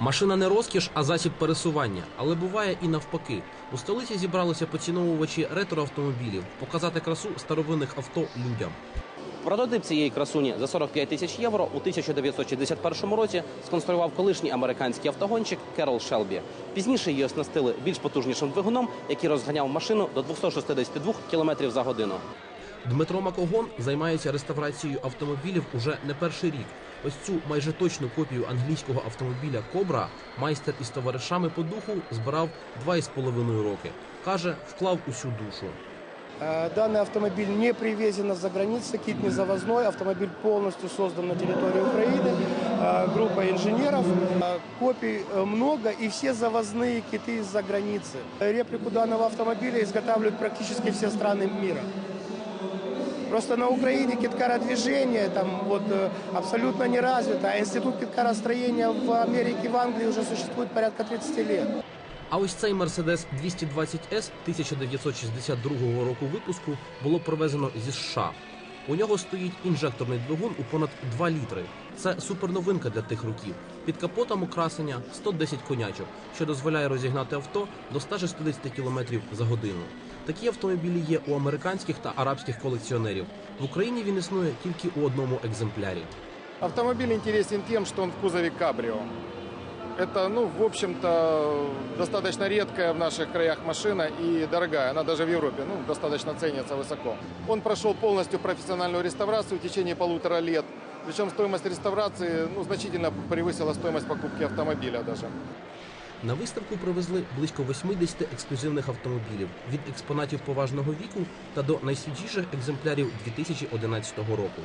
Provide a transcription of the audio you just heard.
Машина не розкіш, а засіб пересування, але буває і навпаки. У столиці зібралися поціновувачі ретро-автомобілів показати красу старовинних авто людям. Прототип цієї красуні за 45 тисяч євро у 1961 році сконструював колишній американський автогонщик Керол Шелбі. Пізніше її оснастили більш потужнішим двигуном, який розганяв машину до 262 км за годину. Дмитро Макогон займається реставрацією автомобілів уже не перший рік. Ось цю майже точну копію англійського автомобіля Кобра майстер із товаришами по духу збирав два із половиною роки. Каже, вклав усю душу. Э, Данный автомобиль не привезен из-за границы, кит не завозной, автомобиль полностью создан на территории Украины, э, группа инженеров, Э, копий э, много и все завозные киты из-за границы. Реплику данного автомобиля изготавливают практически все страны мира. Просто на Украине киткародвижение там вот э, абсолютно не развито, а институт киткаростроения в Америке, в Англии уже существует порядка 30 лет. А ось цей Mercedes 220S 1962 року випуску було привезено зі США. У нього стоїть інжекторний двигун у понад 2 літри. Це суперновинка для тих років. Під капотом украсення 110 конячок, що дозволяє розігнати авто до 160 км за годину. Такі автомобілі є у американських та арабських колекціонерів. В Україні він існує тільки у одному екземплярі. Автомобиль интересен тем, что он в кузове кабрио. Это, ну, в общем-то, достаточно редкая в наших краях машина и дорогая. Она даже в Европе, ну, достаточно ценится высоко. Он прошел полностью профессиональную реставрацию в течение полутора лет. Причем стоимость реставрации, ну, значительно превысила стоимость покупки автомобиля даже. На виставку привезли близько 80 ексклюзивних автомобілів від експонатів поважного віку та до найсвіжіших екземплярів 2011 року.